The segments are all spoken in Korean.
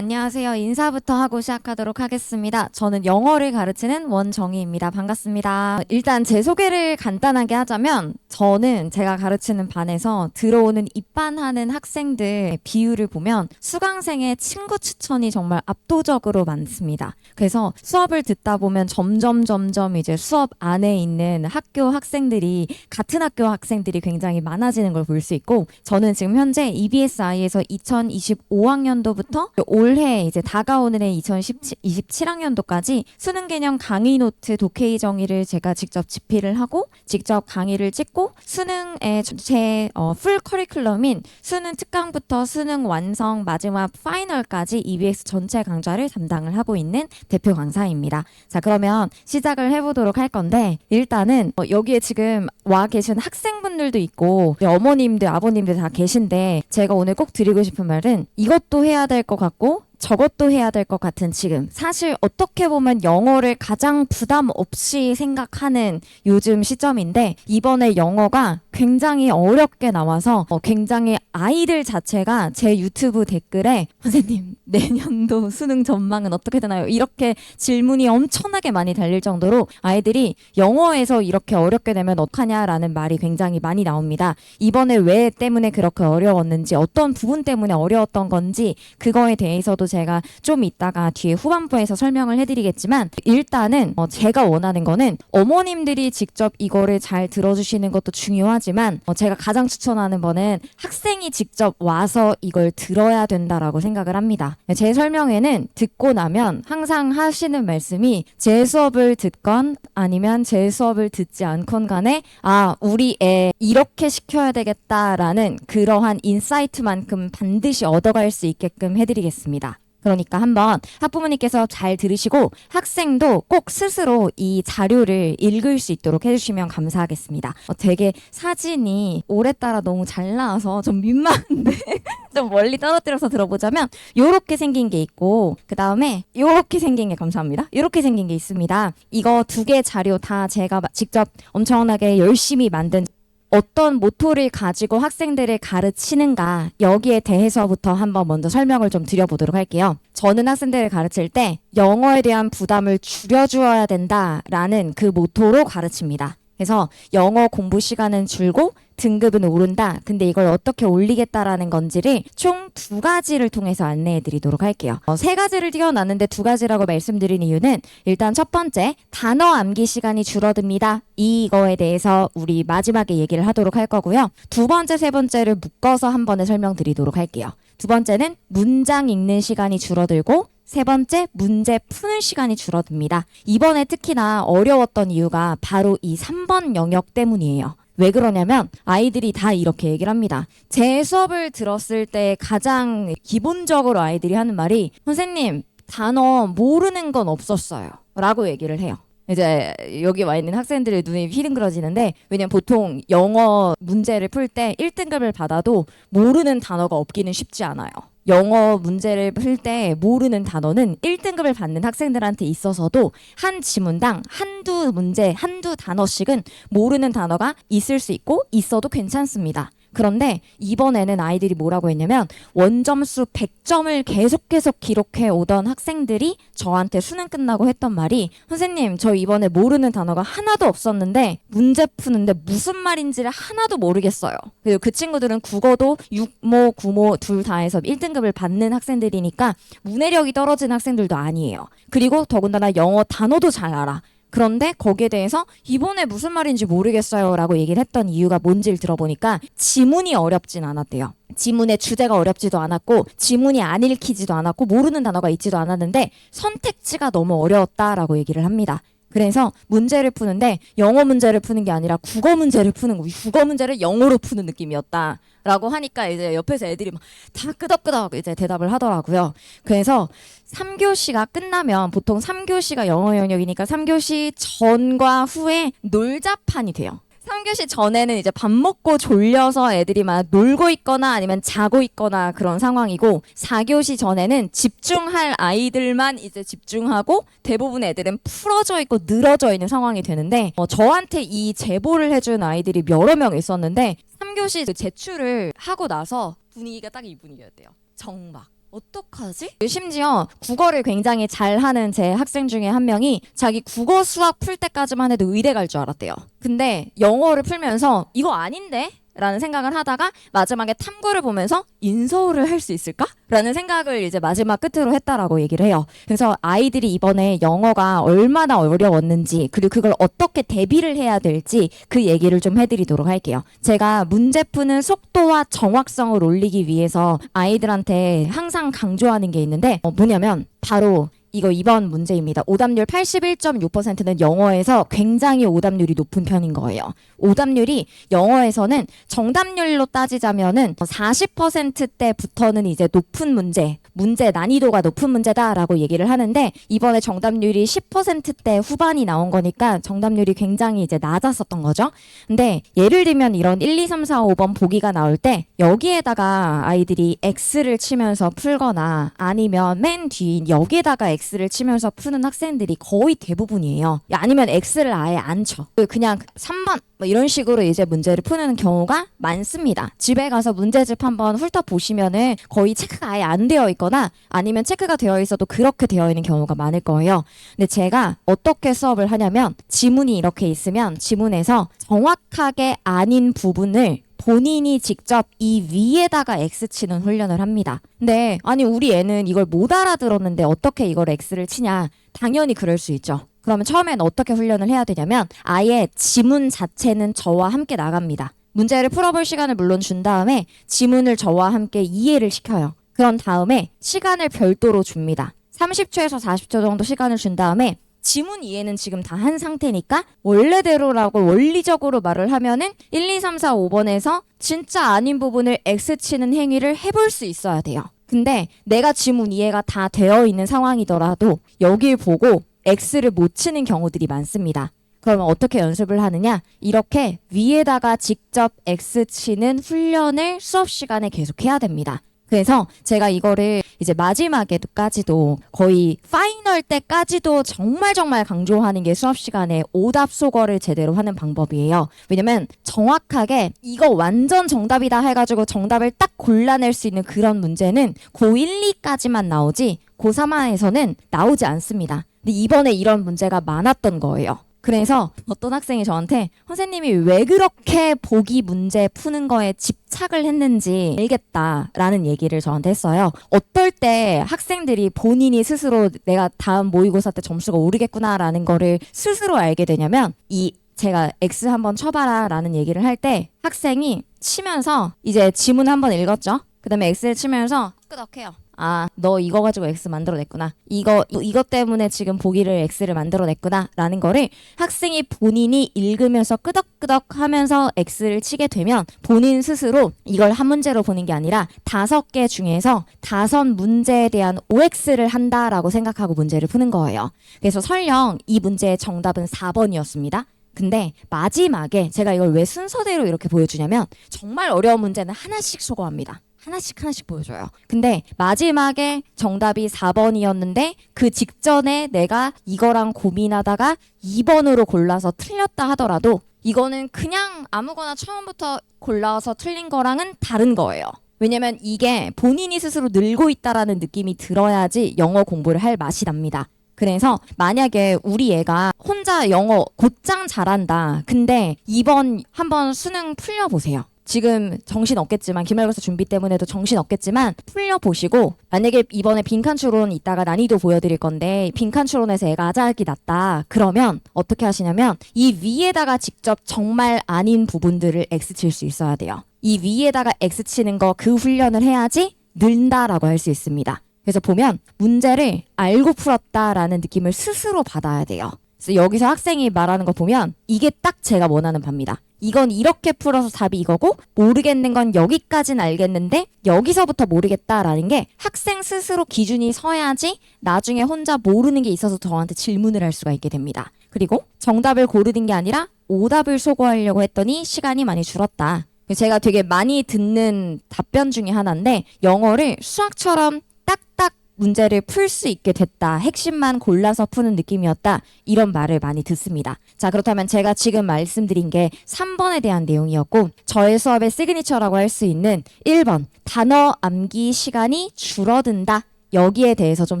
네, 안녕하세요. 인사부터 하고 시작하도록 하겠습니다. 저는 영어를 가르치는 원정희입니다. 반갑습니다. 일단 제 소개를 간단하게 하자면 저는 제가 가르치는 반에서 들어오는 입반하는 학생들 비율을 보면 수강생의 친구 추천이 정말 압도적으로 많습니다. 그래서 수업을 듣다 보면 점점 점점 이제 수업 안에 있는 학교 학생들이 같은 학교 학생들이 굉장히 많아지는 걸 볼 수 있고 저는 지금 현재 EBSI에서 2025학년도부터 올해 이제 다가오는 해 2027학년도까지 수능 개념 강의 노트 독해의 정의를 제가 직접 집필을 하고 직접 강의를 찍고 수능의 제풀 커리큘럼인 수능 특강부터 수능 완성 마지막 파이널까지 EBS 전체 강좌를 담당을 하고 있는 대표 강사입니다. 자 그러면 시작을 해보도록 할 건데 일단은 어, 여기에 지금 와 계신 학생분들도 있고 어머님들 아버님들 다 계신데 제가 오늘 꼭 드리고 싶은 말은 이것도 해야 될 것 같고 저것도 해야 될 것 같은 지금 사실 어떻게 보면 영어를 가장 부담 없이 생각하는 요즘 시점인데 이번에 영어가 굉장히 어렵게 나와서 어, 굉장히 아이들 자체가 제 유튜브 댓글에 선생님 내년도 수능 전망은 어떻게 되나요? 이렇게 질문이 엄청나게 많이 달릴 정도로 아이들이 영어에서 이렇게 어렵게 되면 어떡하냐라는 말이 굉장히 많이 나옵니다. 이번에 왜 때문에 그렇게 어려웠는지 어떤 부분 때문에 어려웠던 건지 그거에 대해서도 제가 좀 이따가 뒤에 후반부에서 설명을 해드리겠지만 일단은 어, 제가 원하는 거는 어머님들이 직접 이거를 잘 들어주시는 것도 중요하지만 어, 제가 가장 추천하는 거는 학생이 직접 와서 이걸 들어야 된다라고 생각을 합니다. 제 설명회는 듣고 나면 항상 하시는 말씀이 제 수업을 듣건 아니면 제 수업을 듣지 않건 간에 아 우리 애 이렇게 시켜야 되겠다라는 그러한 인사이트만큼 반드시 얻어갈 수 있게끔 해드리겠습니다. 그러니까 한번 학부모님께서 잘 들으시고 학생도 꼭 스스로 이 자료를 읽을 수 있도록 해주시면 감사하겠습니다. 어, 되게 사진이 오래따라 너무 잘 나와서 좀 민망한데 좀 멀리 떨어뜨려서 들어보자면 요렇게 생긴 게 있고 그 다음에 요렇게 생긴 게 감사합니다. 요렇게 생긴 게 있습니다. 이거 두 개 자료 다 제가 직접 엄청나게 열심히 만든 어떤 모토를 가지고 학생들을 가르치는가 여기에 대해서부터 한번 먼저 설명을 좀 드려보도록 할게요. 저는 학생들을 가르칠 때 영어에 대한 부담을 줄여주어야 된다라는 그 모토로 가르칩니다. 그래서 영어 공부 시간은 줄고 등급은 오른다. 근데 이걸 어떻게 올리겠다라는 건지를 총 두 가지를 통해서 안내해 드리도록 할게요. 어, 세 가지를 띄워놨는데 두 가지라고 말씀드린 이유는 일단 첫 번째, 단어 암기 시간이 줄어듭니다. 이거에 대해서 우리 마지막에 얘기를 하도록 할 거고요. 두 번째, 세 번째를 묶어서 한 번에 설명드리도록 할게요. 두 번째는 문장 읽는 시간이 줄어들고 세 번째, 문제 푸는 시간이 줄어듭니다. 이번에 특히나 어려웠던 이유가 바로 이 3번 영역 때문이에요. 왜 그러냐면 아이들이 다 이렇게 얘기를 합니다. 제 수업을 들었을 때 가장 기본적으로 아이들이 하는 말이 선생님 단어 모르는 건 없었어요. 라고 얘기를 해요. 이제 여기 와 있는 학생들의 눈이 휘둥그러지는데 왜냐면 보통 영어 문제를 풀 때 1등급을 받아도 모르는 단어가 없기는 쉽지 않아요. 영어 문제를 풀 때 모르는 단어는 1등급을 받는 학생들한테 있어서도 한 지문당 한두 문제, 한두 단어씩은 모르는 단어가 있을 수 있고 있어도 괜찮습니다. 그런데 이번에는 아이들이 뭐라고 했냐면 원점수 100점을 계속 계속 기록해 오던 학생들이 저한테 수능 끝나고 했던 말이 선생님 저 이번에 모르는 단어가 하나도 없었는데 문제 푸는데 무슨 말인지를 하나도 모르겠어요. 그리고 그 친구들은 국어도 6모, 9모 둘 다 해서 1등급을 받는 학생들이니까 문해력이 떨어진 학생들도 아니에요. 그리고 더군다나 영어 단어도 잘 알아. 그런데 거기에 대해서 이번에 무슨 말인지 모르겠어요 라고 얘기를 했던 이유가 뭔지를 들어보니까 지문이 어렵진 않았대요. 지문의 주제가 어렵지도 않았고 지문이 안 읽히지도 않았고 모르는 단어가 있지도 않았는데 선택지가 너무 어려웠다라고 얘기를 합니다. 그래서 문제를 푸는데 영어 문제를 푸는 게 아니라 국어 문제를 푸는 거, 국어 문제를 영어로 푸는 느낌이었다. 라고 하니까 이제 옆에서 애들이 막 다 끄덕끄덕 이제 대답을 하더라고요. 그래서 3교시가 끝나면 보통 3교시가 영어 영역이니까 3교시 전과 후에 놀자판이 돼요. 3교시 전에는 이제 밥 먹고 졸려서 애들이 막 놀고 있거나 아니면 자고 있거나 그런 상황이고 4교시 전에는 집중할 아이들만 이제 집중하고 대부분 애들은 풀어져 있고 늘어져 있는 상황이 되는데 어, 저한테 이 제보를 해준 아이들이 여러 명 있었는데 3교시 그 제출을 하고 나서 분위기가 딱 이 분위기였대요. 정막. 어떡하지? 심지어 국어를 굉장히 잘하는 제 학생 중에 한 명이 자기 국어 수학 풀 때까지만 해도 의대 갈 줄 알았대요. 근데 영어를 풀면서 이거 아닌데? 라는 생각을 하다가 마지막에 탐구를 보면서 인서울을 할 수 있을까? 라는 생각을 이제 마지막 끝으로 했다라고 얘기를 해요. 그래서 아이들이 이번에 영어가 얼마나 어려웠는지 그리고 그걸 어떻게 대비를 해야 될지 그 얘기를 좀 해드리도록 할게요. 제가 문제 푸는 속도와 정확성을 올리기 위해서 아이들한테 항상 강조하는 게 있는데 어, 뭐냐면 바로 이거 2번 문제입니다. 오답률 81.6%는 영어에서 굉장히 오답률이 높은 편인 거예요. 오답률이 영어에서는 정답률로 따지자면은 40%대부터는 이제 높은 문제, 문제 난이도가 높은 문제다라고 얘기를 하는데 이번에 정답률이 10%대 후반이 나온 거니까 정답률이 굉장히 이제 낮았었던 거죠. 근데 예를 들면 이런 1, 2, 3, 4, 5번 보기가 나올 때 여기에다가 아이들이 X를 치면서 풀거나 아니면 맨뒤 여기에다가 X를 치면서 푸는 학생들이 거의 대부분이에요. 아니면 X를 아예 안 쳐. 그냥 3번 뭐 이런 식으로 이제 문제를 푸는 경우가 많습니다. 집에 가서 문제집 한번 훑어 보시면은 거의 체크가 아예 안 되어 있거나 아니면 체크가 되어 있어도 그렇게 되어 있는 경우가 많을 거예요. 근데 제가 어떻게 수업을 하냐면 지문이 이렇게 있으면 지문에서 정확하게 아닌 부분을 본인이 직접 이 위에다가 X 치는 훈련을 합니다. 근데 아니 우리 애는 이걸 못 알아들었는데 어떻게 이걸 X를 치냐? 당연히 그럴 수 있죠. 그러면 처음엔 어떻게 훈련을 해야 되냐면 아예 지문 자체는 저와 함께 나갑니다. 문제를 풀어볼 시간을 물론 준 다음에 지문을 저와 함께 이해를 시켜요. 그런 다음에 시간을 별도로 줍니다. 30초에서 40초 정도 시간을 준 다음에 지문 이해는 지금 다 한 상태니까 원래대로라고 원리적으로 말을 하면은 1, 2, 3, 4, 5번에서 진짜 아닌 부분을 X 치는 행위를 해볼 수 있어야 돼요. 근데 내가 지문 이해가 다 되어 있는 상황이더라도 여길 보고 X를 못 치는 경우들이 많습니다. 그러면 어떻게 연습을 하느냐? 이렇게 위에다가 직접 X 치는 훈련을 수업 시간에 계속 해야 됩니다. 그래서 제가 이거를 이제 마지막에까지도 거의 파이널 때까지도 정말 정말 강조하는 게 수업 시간에 오답 소거를 제대로 하는 방법이에요. 왜냐면 정확하게 이거 완전 정답이다 해가지고 정답을 딱 골라낼 수 있는 그런 문제는 고1, 2까지만 나오지 고3화에서는 나오지 않습니다. 근데 이번에 이런 문제가 많았던 거예요. 그래서 어떤 학생이 저한테 선생님이 왜 그렇게 보기 문제 푸는 거에 집착을 했는지 알겠다라는 얘기를 저한테 했어요. 어떨 때 학생들이 본인이 스스로 내가 다음 모의고사 때 점수가 오르겠구나라는 거를 스스로 알게 되냐면 이 제가 X 한번 쳐봐라 라는 얘기를 할 때 학생이 치면서 이제 지문 한번 읽었죠. 그 다음에 X를 치면서 끄덕해요. 아, 너 이거 가지고 X 만들어냈구나. 이거, 이- 이것 때문에 지금 보기를 X를 만들어냈구나. 라는 거를 학생이 본인이 읽으면서 끄덕끄덕 하면서 X를 치게 되면 본인 스스로 이걸 한 문제로 보는 게 아니라 다섯 개 중에서 다섯 문제에 대한 OX를 한다라고 생각하고 문제를 푸는 거예요. 그래서 설령 이 문제의 정답은 4번이었습니다. 근데 마지막에 제가 이걸 왜 순서대로 이렇게 보여주냐면 정말 어려운 문제는 하나씩 소거합니다. 하나씩 하나씩 보여줘요. 근데 마지막에 정답이 4번이었는데 그 직전에 내가 이거랑 고민하다가 2번으로 골라서 틀렸다 하더라도 이거는 그냥 아무거나 처음부터 골라서 틀린 거랑은 다른 거예요. 왜냐면 이게 본인이 스스로 늘고 있다라는 느낌이 들어야지 영어 공부를 할 맛이 납니다. 그래서 만약에 우리 애가 혼자 영어 곧장 잘한다. 근데 이번 한번 수능 풀려보세요. 지금 정신 없겠지만 기말고사 준비 때문에도 정신 없겠지만 풀려 보시고 만약에 이번에 빈칸 추론 이따가 난이도 보여드릴 건데 빈칸 추론에서 애가 아작이 났다. 그러면 어떻게 하시냐면 이 위에다가 직접 정말 아닌 부분들을 X 칠 수 있어야 돼요. 이 위에다가 X 치는 거 그 훈련을 해야지 는다라고 할 수 있습니다. 그래서 보면 문제를 알고 풀었다라는 느낌을 스스로 받아야 돼요 그래서 여기서 학생이 말하는 거 보면 이게 딱 제가 원하는 바입니다. 이건 이렇게 풀어서 답이 이거고 모르겠는 건 여기까진 알겠는데 여기서부터 모르겠다라는 게 학생 스스로 기준이 서야지 나중에 혼자 모르는 게 있어서 저한테 질문을 할 수가 있게 됩니다. 그리고 정답을 고르는 게 아니라 오답을 소거하려고 했더니 시간이 많이 줄었다. 제가 되게 많이 듣는 답변 중에 하나인데 영어를 수학처럼 딱딱 문제를 풀 수 있게 됐다. 핵심만 골라서 푸는 느낌이었다. 이런 말을 많이 듣습니다. 자, 그렇다면 제가 지금 말씀드린 게 3번에 대한 내용이었고, 저의 수업의 시그니처라고 할 수 있는 1번, 단어 암기 시간이 줄어든다. 여기에 대해서 좀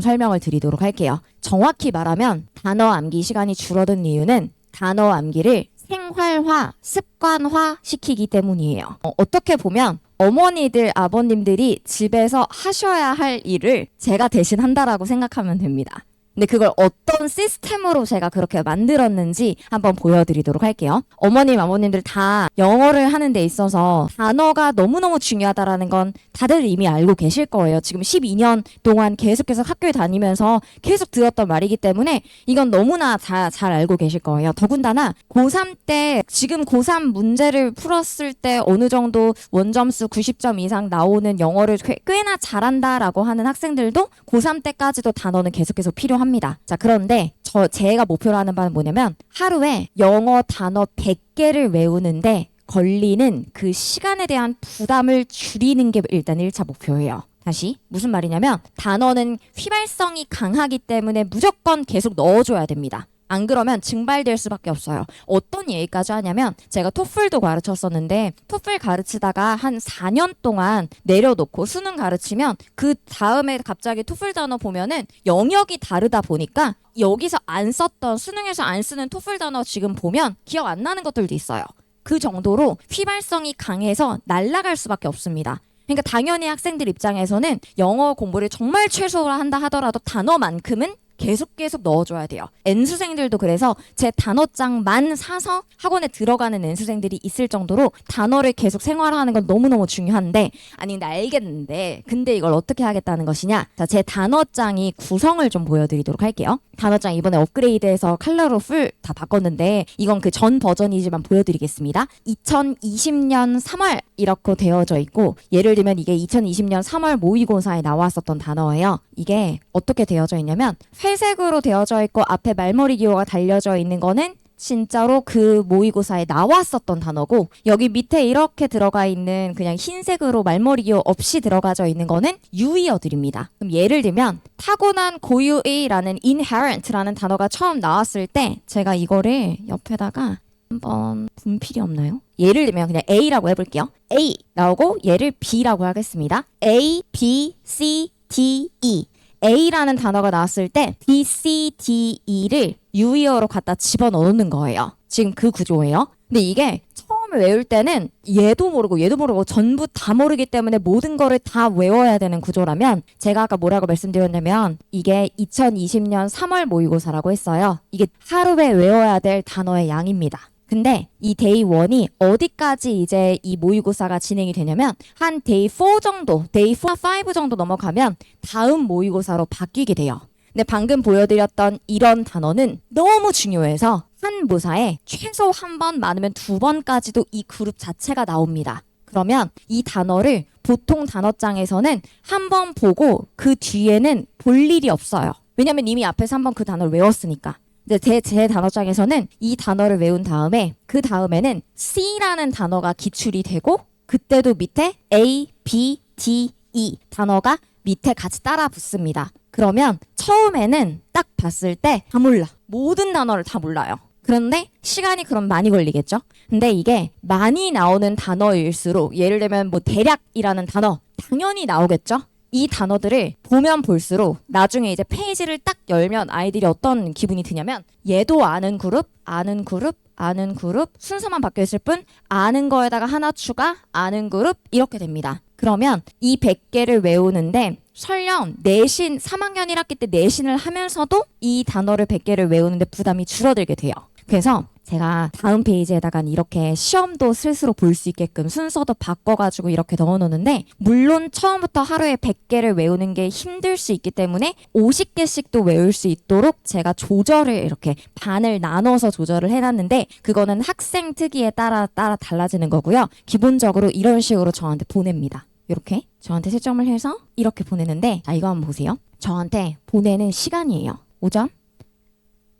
설명을 드리도록 할게요. 정확히 말하면 단어 암기 시간이 줄어든 이유는 단어 암기를 생활화, 습관화 시키기 때문이에요. 어, 어떻게 보면 어머니들, 아버님들이 집에서 하셔야 할 일을 제가 대신 한다라고 생각하면 됩니다. 근데 그걸 어떤 시스템으로 제가 그렇게 만들었는지 한번 보여드리도록 할게요. 어머님, 아버님들 다 영어를 하는 데 있어서 단어가 너무너무 중요하다라는 건 다들 이미 알고 계실 거예요. 지금 12년 동안 계속해서 학교에 다니면서 계속 들었던 말이기 때문에 이건 너무나 다, 잘 알고 계실 거예요. 더군다나 고3 때 지금 고3 문제를 풀었을 때 어느 정도 원점수 90점 이상 나오는 영어를 꽤- 꽤나 잘한다라고 하는 학생들도 고3 때까지도 단어는 계속해서 필요 합니다. 자, 그런데 저 제가 목표로 하는 바는 뭐냐면 하루에 영어 단어 100개를 외우는데 걸리는 그 시간에 대한 부담을 줄이는 게 일단 1차 목표예요. 다시 무슨 말이냐면 단어는 휘발성이 강하기 때문에 무조건 계속 넣어줘야 됩니다. 안 그러면 증발될 수밖에 없어요. 어떤 얘기까지 하냐면 제가 토플도 가르쳤었는데 토플 가르치다가 한 4년 동안 내려놓고 수능 가르치면 그 다음에 갑자기 토플 단어 보면은 영역이 다르다 보니까 여기서 안 썼던 수능에서 안 쓰는 토플 단어 지금 보면 기억 안 나는 것들도 있어요. 그 정도로 휘발성이 강해서 날아갈 수밖에 없습니다. 그러니까 당연히 학생들 입장에서는 영어 공부를 정말 최소로 한다 하더라도 단어만큼은 계속 계속 넣어줘야 돼요. N수생들도 그래서 제 단어장만 사서 학원에 들어가는 N수생들이 있을 정도로 단어를 계속 생활하는 건 너무너무 중요한데 아니 근데 알겠는데 근데 이걸 어떻게 하겠다는 것이냐 자 제 단어장이 구성을 좀 보여드리도록 할게요. 단어장 이번에 업그레이드해서 컬러로 풀 다 바꿨는데 이건 그 전 버전이지만 보여드리겠습니다. 2020년 3월 이렇게 되어져 있고 예를 들면 이게 2020년 3월 모의고사에 나왔었던 단어예요. 이게 어떻게 되어져 있냐면 회 색으로 되어져 있고 앞에 말머리 기호가 달려져 있는 거는 진짜로 그 모의고사에 나왔었던 단어고 여기 밑에 이렇게 들어가 있는 그냥 흰색으로 말머리 기호 없이 들어가져 있는 거는 유의어들입니다. 그럼 예를 들면 타고난 고유의라는 inherent라는 단어가 처음 나왔을 때 제가 이거를 옆에다가 한번 분필이 없나요? 예를 들면 그냥 A라고 해볼게요. A 나오고 얘를 B라고 하겠습니다. A, B, C, D, E. A라는 단어가 나왔을 때 B, C, D, E를 유의어로 갖다 집어넣는 거예요. 지금 그 구조예요. 근데 이게 처음에 외울 때는 얘도 모르고 얘도 모르고 전부 다 모르기 때문에 모든 거를 다 외워야 되는 구조라면 제가 아까 뭐라고 말씀드렸냐면 이게 2020년 3월 모의고사라고 했어요. 이게 하루에 외워야 될 단어의 양입니다. 근데 이 데이 1이 어디까지 이제 이 모의고사가 진행이 되냐면 한 데이 4 정도, 데이 4, 5 정도 넘어가면 다음 모의고사로 바뀌게 돼요. 근데 방금 보여드렸던 이런 단어는 너무 중요해서 한 모사에 최소 한 번 많으면 두 번까지도 이 그룹 자체가 나옵니다. 그러면 이 단어를 보통 단어장에서는 한 번 보고 그 뒤에는 볼 일이 없어요. 왜냐면 이미 앞에서 한 번 그 단어를 외웠으니까. 근데 제, 제 단어장에서는 이 단어를 외운 다음에 그 다음에는 C라는 단어가 기출이 되고 그때도 밑에 A, B, D, E 단어가 밑에 같이 따라 붙습니다. 그러면 처음에는 딱 봤을 때 다 몰라. 모든 단어를 다 몰라요. 그런데 시간이 그럼 많이 걸리겠죠? 근데 이게 많이 나오는 단어일수록 예를 들면 뭐 대략이라는 단어 당연히 나오겠죠? 이 단어들을 보면 볼수록 나중에 이제 페이지를 딱 열면 아이들이 어떤 기분이 드냐면 얘도 아는 그룹, 아는 그룹, 아는 그룹 순서만 바뀌어 있을 뿐 아는 거에다가 하나 추가, 아는 그룹 이렇게 됩니다. 그러면 이 100개를 외우는데 설령 내신 3학년 1학기 때 내신을 하면서도 이 단어를 100개를 외우는데 부담이 줄어들게 돼요. 그래서 제가 다음 페이지에다가 이렇게 시험도 스스로 볼 수 있게끔 순서도 바꿔가지고 이렇게 넣어놓는데 물론 처음부터 하루에 100개를 외우는 게 힘들 수 있기 때문에 50개씩도 외울 수 있도록 제가 조절을 이렇게 반을 나눠서 조절을 해놨는데 그거는 학생 특이에 따라 따라 달라지는 거고요. 기본적으로 이런 식으로 저한테 보냅니다. 이렇게 저한테 채점을 해서 이렇게 보내는데 자 이거 한번 보세요. 저한테 보내는 시간이에요. 오전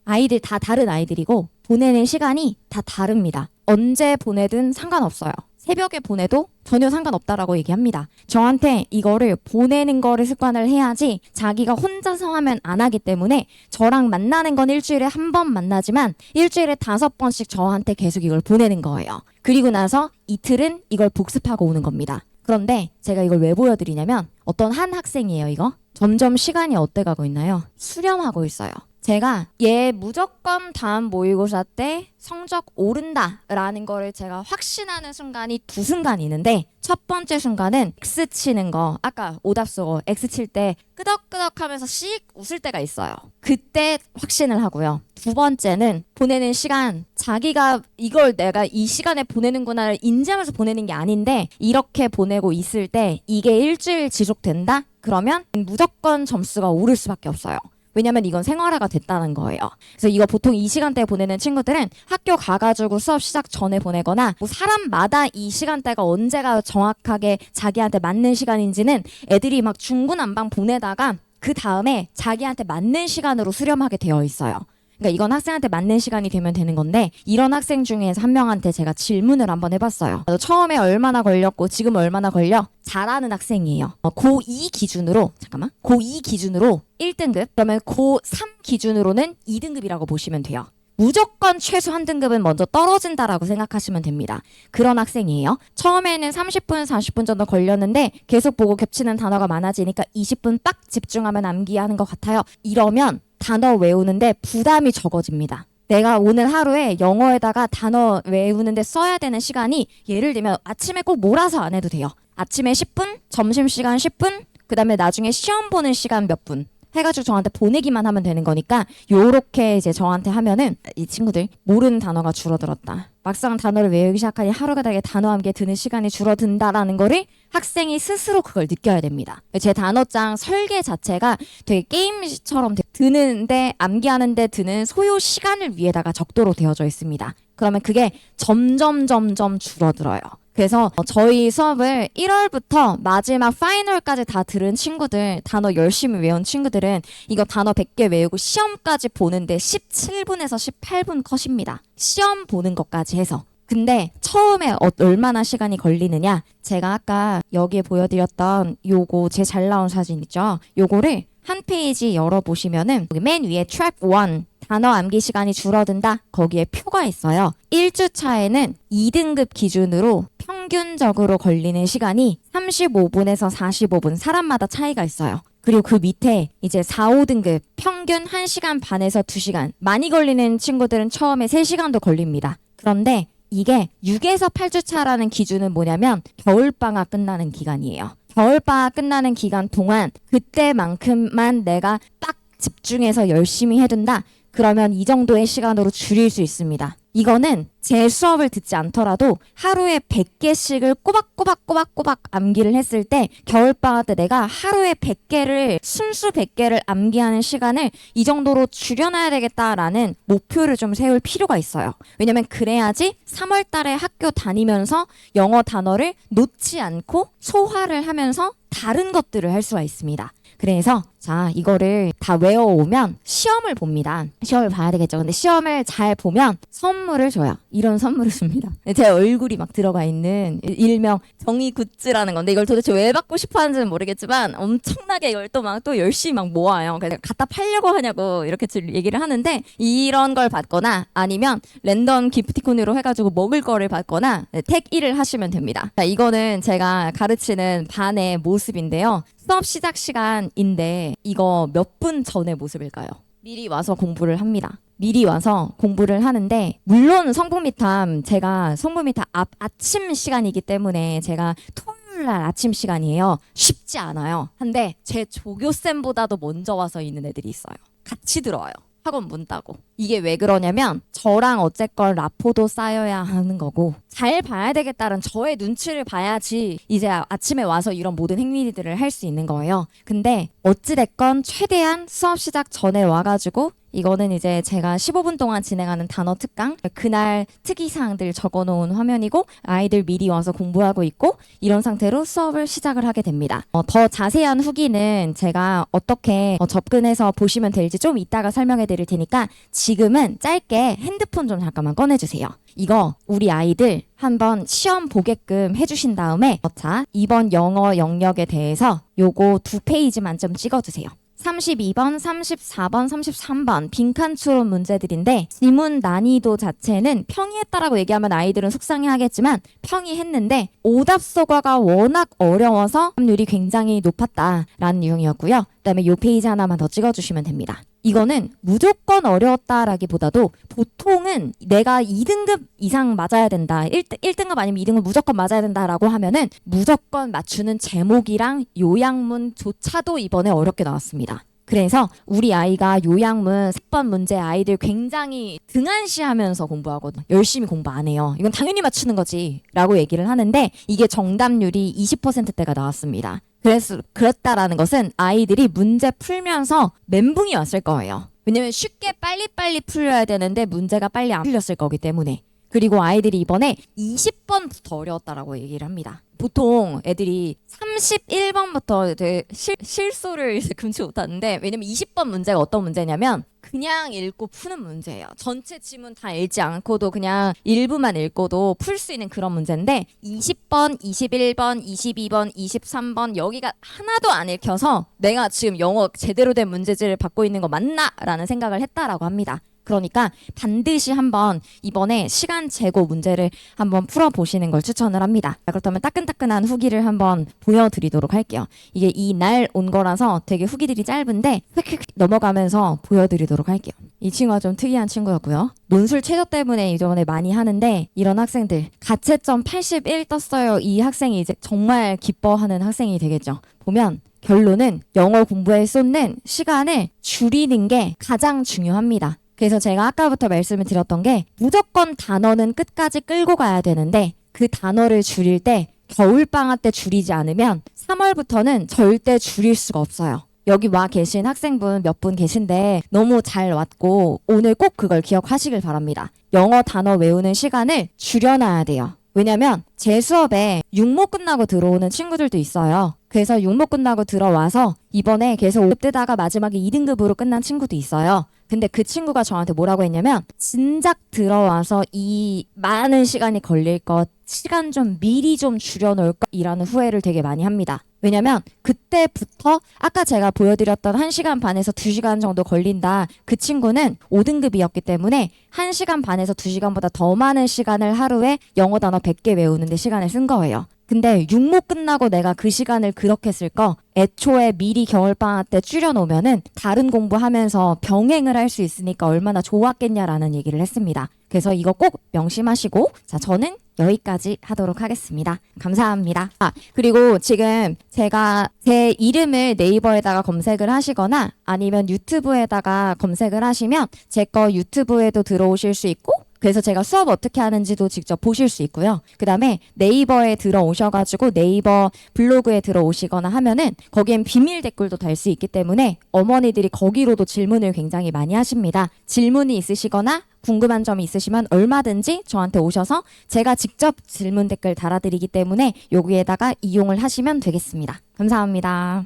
아이들 다 다른 아이들이고 보내는 시간이 다 다릅니다. 언제 보내든 상관없어요. 새벽에 보내도 전혀 상관없다라고 얘기합니다. 저한테 이거를 보내는 거를 습관을 해야지 자기가 혼자서 하면 안 하기 때문에 저랑 만나는 건 일주일에 한 번 만나지만 일주일에 다섯 번씩 저한테 계속 이걸 보내는 거예요. 그리고 나서 이틀은 이걸 복습하고 오는 겁니다. 그런데 제가 이걸 왜 보여드리냐면 어떤 한 학생이에요, 이거. 점점 시간이 어때 가고 있나요? 수렴하고 있어요. 제가 얘 무조건 다음 모의고사 때 성적 오른다라는 거를 제가 확신하는 순간이 두 순간이 있는데 첫 번째 순간은 X 치는 거 아까 오답수고 X 칠 때 끄덕끄덕 하면서 씩 웃을 때가 있어요. 그때 확신을 하고요. 두 번째는 보내는 시간 자기가 이걸 내가 이 시간에 보내는구나를 인지하면서 보내는 게 아닌데 이렇게 보내고 있을 때 이게 일주일 지속된다? 그러면 무조건 점수가 오를 수밖에 없어요. 왜냐면 이건 생활화가 됐다는 거예요. 그래서 이거 보통 이 시간대에 보내는 친구들은 학교 가가지고 수업 시작 전에 보내거나 뭐 사람마다 이 시간대가 언제가 정확하게 자기한테 맞는 시간인지는 애들이 막 중구난방 보내다가 그 다음에 자기한테 맞는 시간으로 수렴하게 되어 있어요. 그러니까 이건 학생한테 맞는 시간이 되면 되는 건데 이런 학생 중에서 한 명한테 제가 질문을 한번 해봤어요. 너 처음에 얼마나 걸렸고 지금 얼마나 걸려? 잘하는 학생이에요. 어, 고2 기준으로 잠깐만 고2 기준으로 1등급 그러면 고3 기준으로는 2등급이라고 보시면 돼요. 무조건 최소 한 등급은 먼저 떨어진다라고 생각하시면 됩니다. 그런 학생이에요. 처음에는 30분, 40분 정도 걸렸는데 계속 보고 겹치는 단어가 많아지니까 20분 딱 집중하면 암기하는 것 같아요. 이러면 단어 외우는데 부담이 적어집니다. 내가 오늘 하루에 영어에다가 단어 외우는데 써야 되는 시간이 예를 들면 아침에 꼭 몰아서 안 해도 돼요. 아침에 10분, 점심시간 10분, 그 다음에 나중에 시험 보는 시간 몇 분. 해가지고 저한테 보내기만 하면 되는 거니까 요렇게 이제 저한테 하면은 이 친구들 모르는 단어가 줄어들었다. 막상 단어를 외우기 시작하니 하루가 다르게 단어 함께 드는 시간이 줄어든다라는 거를 학생이 스스로 그걸 느껴야 됩니다. 제 단어장 설계 자체가 되게 게임처럼 되- 드는데 암기하는데 드는 소요 시간을 위에다가 적도록 되어져 있습니다. 그러면 그게 점점 점점 줄어들어요. 그래서 저희 수업을 1월부터 마지막 파이널까지 다 들은 친구들, 단어 열심히 외운 친구들은 이거 단어 100개 외우고 시험까지 보는데 17분에서 18분 컷입니다. 시험 보는 것까지 해서. 근데 처음에 어- 얼마나 시간이 걸리느냐? 제가 아까 여기에 보여드렸던 요거 제 잘 나온 사진 있죠? 요거를 한 페이지 열어보시면은 맨 위에 트랙 1 단어 암기 시간이 줄어든다. 거기에 표가 있어요. 1주차에는 2등급 기준으로 평균적으로 걸리는 시간이 35분에서 45분 사람마다 차이가 있어요. 그리고 그 밑에 이제 4, 5등급 평균 1시간 반에서 2시간 많이 걸리는 친구들은 처음에 3시간도 걸립니다. 그런데 이게 6에서 8주차라는 기준은 뭐냐면 겨울방학 끝나는 기간이에요. 겨울방학 끝나는 기간 동안 그때만큼만 내가 딱 집중해서 열심히 해둔다. 그러면 이 정도의 시간으로 줄일 수 있습니다. 이거는 제 수업을 듣지 않더라도 하루에 100개씩을 꼬박꼬박꼬박꼬박 암기를 했을 때 겨울방학 때 내가 하루에 100개를 순수 100개를 암기하는 시간을 이 정도로 줄여놔야 되겠다라는 목표를 좀 세울 필요가 있어요. 왜냐면 그래야지 3월 달에 학교 다니면서 영어 단어를 놓지 않고 소화를 하면서 다른 것들을 할 수가 있습니다. 그래서 자 이거를 다 외워오면 시험을 봅니다. 시험을 봐야 되겠죠. 근데 시험을 잘 보면 선물을 줘요. 이런 선물을 줍니다. 제 얼굴이 막 들어가 있는 일명 정의 굿즈라는 건데 이걸 도대체 왜 받고 싶어 하는지는 모르겠지만 엄청나게 이걸 또 막 또 열심히 막 모아요. 그래서 갖다 팔려고 하냐고 이렇게 들- 얘기를 하는데 이런 걸 받거나 아니면 랜덤 기프티콘으로 해가지고 먹을 거를 받거나 네, 택 1을 하시면 됩니다. 자, 이거는 제가 가르치는 반의 모습인데요. 수업 시작 시간인데 이거 몇 분 전의 모습일까요? 미리 와서 공부를 합니다. 미리 와서 공부를 하는데 물론 성북미탐 제가 성북미탐 앞 아침 시간이기 때문에 제가 토요일 날 아침 시간이에요. 쉽지 않아요. 근데 제 조교쌤보다도 먼저 와서 있는 애들이 있어요. 같이 들어와요. 학원 문 따고. 이게 왜 그러냐면 저랑 어쨌건 라포도 쌓여야 하는 거고 잘 봐야 되겠다는 저의 눈치를 봐야지 이제 아침에 와서 이런 모든 행위들을 할 수 있는 거예요. 근데 어찌됐건 최대한 수업 시작 전에 와가지고 이거는 이제 제가 15분 동안 진행하는 단어 특강, 그날 특이사항들 적어놓은 화면이고 아이들 미리 와서 공부하고 있고 이런 상태로 수업을 시작을 하게 됩니다. 어, 더 자세한 후기는 제가 어떻게 어, 접근해서 보시면 될지 좀 이따가 설명해 드릴 테니까 지금은 짧게 핸드폰 좀 잠깐만 꺼내주세요. 이거 우리 아이들 한번 시험 보게끔 해주신 다음에 어, 자 이번 영어 영역에 대해서 요거 두 페이지만 좀 찍어주세요. 32번, 34번, 33번 빈칸 추론 문제들인데 지문 난이도 자체는 평이했다라고 얘기하면 아이들은 속상해하겠지만 평이했는데 오답 소과가 워낙 어려워서 확률이 굉장히 높았다라는 유형이었고요. 그다음에 요 페이지 하나만 더 찍어주시면 됩니다. 이거는 무조건 어려웠다라기보다도 보통은 내가 2등급 이상 맞아야 된다. 1등, 1등 급 아니면 2등급 무조건 맞아야 된다라고 하면은 무조건 맞추는 제목이랑 요약문조차도 이번에 어렵게 나왔습니다. 그래서 우리 아이가 요약문 10번 문제 아이들 굉장히 등한시하면서 공부하거든. 열심히 공부 안 해요. 이건 당연히 맞추는 거지. 라고 얘기를 하는데 이게 정답률이 20%대가 나왔습니다. 그래서 그랬다라는 것은 아이들이 문제 풀면서 멘붕이 왔을 거예요. 왜냐면 쉽게 빨리빨리 풀려야 되는데 문제가 빨리 안 풀렸을 거기 때문에. 그리고 아이들이 이번에 20번부터 어려웠다라고 얘기를 합니다. 보통 애들이 31번부터 이제 실, 실수를 이제 금치 못하는데 왜냐면 20번 문제가 어떤 문제냐면 그냥 읽고 푸는 문제예요. 전체 지문 다 읽지 않고도 그냥 일부만 읽고도 풀 수 있는 그런 문제인데 20번, 21번, 22번, 23번 여기가 하나도 안 읽혀서 내가 지금 영어 제대로 된 문제지를 받고 있는 거 맞나 라는 생각을 했다라고 합니다. 그러니까 반드시 한번 이번에 시간 재고 문제를 한번 풀어보시는 걸 추천을 합니다. 자, 그렇다면 따끈따끈한 후기를 한번 보여드리도록 할게요. 이게 이 날 온 거라서 되게 후기들이 짧은데 휙휙 넘어가면서 보여드리도록 할게요. 이 친구가 좀 특이한 친구였고요. 논술 최저 때문에 이번에 많이 하는데 이런 학생들 가채점 81 떴어요. 이 학생이 이제 정말 기뻐하는 학생이 되겠죠. 보면 결론은 영어 공부에 쏟는 시간을 줄이는 게 가장 중요합니다. 그래서 제가 아까부터 말씀을 드렸던 게 무조건 단어는 끝까지 끌고 가야 되는데 그 단어를 줄일 때 겨울방학 때 줄이지 않으면 3월부터는 절대 줄일 수가 없어요. 여기 와 계신 학생분 몇 분 계신데 너무 잘 왔고 오늘 꼭 그걸 기억하시길 바랍니다. 영어 단어 외우는 시간을 줄여놔야 돼요. 왜냐면 제 수업에 육모 끝나고 들어오는 친구들도 있어요. 그래서 육모 끝나고 들어와서 이번에 계속 5급 뜨다가 마지막에 2등급으로 끝난 친구도 있어요. 근데 그 친구가 저한테 뭐라고 했냐면 진작 들어와서 이 많은 시간이 걸릴 것 시간 좀 미리 좀 줄여놓을 것이라는 후회를 되게 많이 합니다. 왜냐면 그때부터 아까 제가 보여드렸던 1시간 반에서 2시간 정도 걸린다. 그 친구는 5등급이었기 때문에 1시간 반에서 2시간보다 더 많은 시간을 하루에 영어 단어 100개 외우는데 시간을 쓴 거예요. 근데 육모 끝나고 내가 그 시간을 그렇게 쓸 거 애초에 미리 겨울방학 때 줄여놓으면은 다른 공부하면서 병행을 할 수 있으니까 얼마나 좋았겠냐라는 얘기를 했습니다. 그래서 이거 꼭 명심하시고 자 저는 여기까지 하도록 하겠습니다. 감사합니다. 아 그리고 지금 제가 제 이름을 네이버에다가 검색을 하시거나 아니면 유튜브에다가 검색을 하시면 제 거 유튜브에도 들어오실 수 있고 그래서 제가 수업 어떻게 하는지도 직접 보실 수 있고요. 그 다음에 네이버에 들어오셔가지고 네이버 블로그에 들어오시거나 하면은 거기엔 비밀 댓글도 달 수 있기 때문에 어머니들이 거기로도 질문을 굉장히 많이 하십니다. 질문이 있으시거나 궁금한 점이 있으시면 얼마든지 저한테 오셔서 제가 직접 질문 댓글 달아드리기 때문에 여기에다가 이용을 하시면 되겠습니다. 감사합니다.